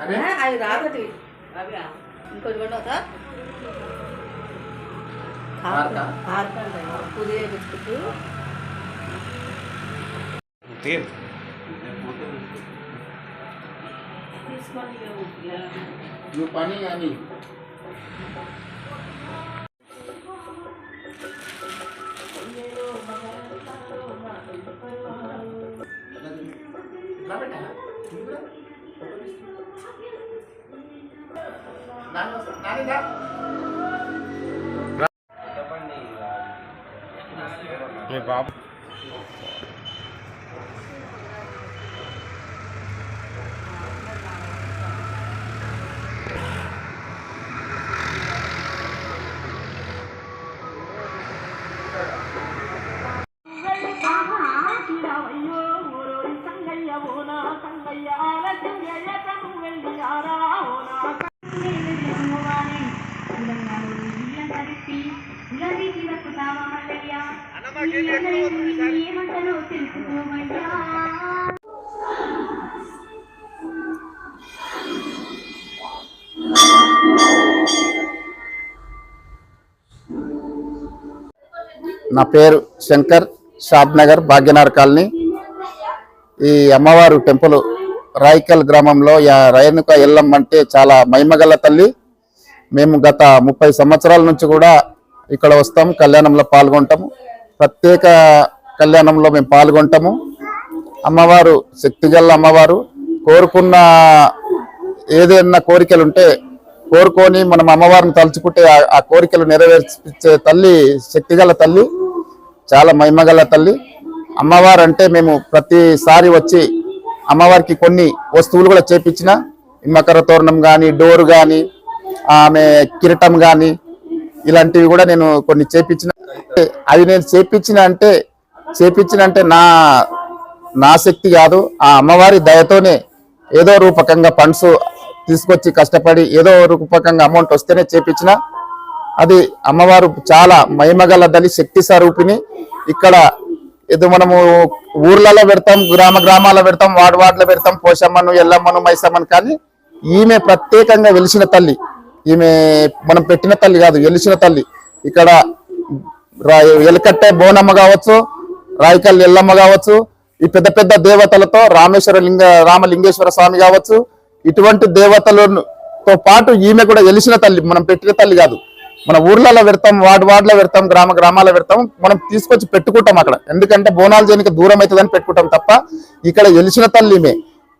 అరే? అవి రాకటి అవి ఇంకోటి కూడా అవుతా హారతా? పుదియ బిస్కెట్ నువ్వు పని కానీ మీ బాబు ఏమంటారో తెలుసుకోమయ్యా. నా పేరు శంకర్ షాద్ నగర్ భాగ్యనగర్ కాలనీ. ఈ అమ్మవారు టెంపుల్ రాయికల్ గ్రామంలో రేణుక ఎల్లమ్మ అంటే చాలా మహిమగల తల్లి. మేము గత ముప్పై సంవత్సరాల నుంచి కూడా ఇక్కడ వస్తాం కళ్యాణంలో పాల్గొంటాము. ప్రత్యేక కళ్యాణంలో మేము పాల్గొంటాము. అమ్మవారు శక్తిగల అమ్మవారు కోరుకున్న ఏదైనా కోరికలు ఉంటే కోరుకొని మనం అమ్మవారిని తలుచుకుంటే ఆ- కోరికలు నెరవేర్చే తల్లి శక్తిగల తల్లి చాలా మహిమగల తల్లి. అమ్మవారు అంటే మేము ప్రతిసారి వచ్చి అమ్మవారికి కొన్ని వస్తువులు కూడా చేపించిన ఈ మకర తోరణం కానీ డోర్ కానీ ఆమె కిరీటం కానీ ఇలాంటివి కూడా నేను కొన్ని చేపించిన. అవి నేను చేపించిన అంటే చేపించిన అంటే నా నా శక్తి కాదు. ఆ అమ్మవారి దయతోనే ఏదో రూపకంగా ఫండ్స్ తీసుకొచ్చి కష్టపడి ఏదో రూపకంగా అమౌంట్ వస్తేనే చేపించిన. అది అమ్మవారు చాలా మహిమగలదని శక్తి స్వరూపిణి. ఇక్కడ ఏదో మనము ఊర్లలో పెడతాం గ్రామ గ్రామాల్లో పెడతాం వార్డు వార్డులో పెడతాం పోషమ్మను ఎల్లమ్మను మైసమ్మను. కానీ ఈమె ప్రత్యేకంగా వెలిసిన తల్లి ఈమె మనం పెట్టిన తల్లి కాదు వెలిసిన తల్లి. ఇక్కడ రా- ఎలకట్టే బోనమ్మ కావచ్చు రాయికల్ ఎల్లమ్మ కావచ్చు ఈ పెద్ద పెద్ద దేవతలతో రామేశ్వర లింగ రామలింగేశ్వర స్వామి కావచ్చు ఇటువంటి దేవతలతో పాటు ఈమె కూడా వెలిసిన తల్లి మనం పెట్టిన తల్లి కాదు. మన ఊర్లలో పెడతాం వార్డు వార్డులో పెడతాం గ్రామ గ్రామాల్లో పెడతాం మనం తీసుకొచ్చి పెట్టుకుంటాం అక్కడ. ఎందుకంటే బోనాలు చేయడానికి దూరం అవుతుందని పెట్టుకుంటాం తప్ప ఇక్కడ వెలిసిన తల్లి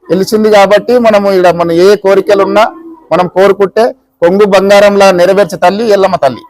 వెలిసింది కాబట్టి మనము ఇక్కడ మన ఏ కోరికలు ఉన్నా మనం కోరుకుంటే కొంగు బంగారంలా నెరవేర్చే తల్లి ఎల్లమ్మ తల్లి.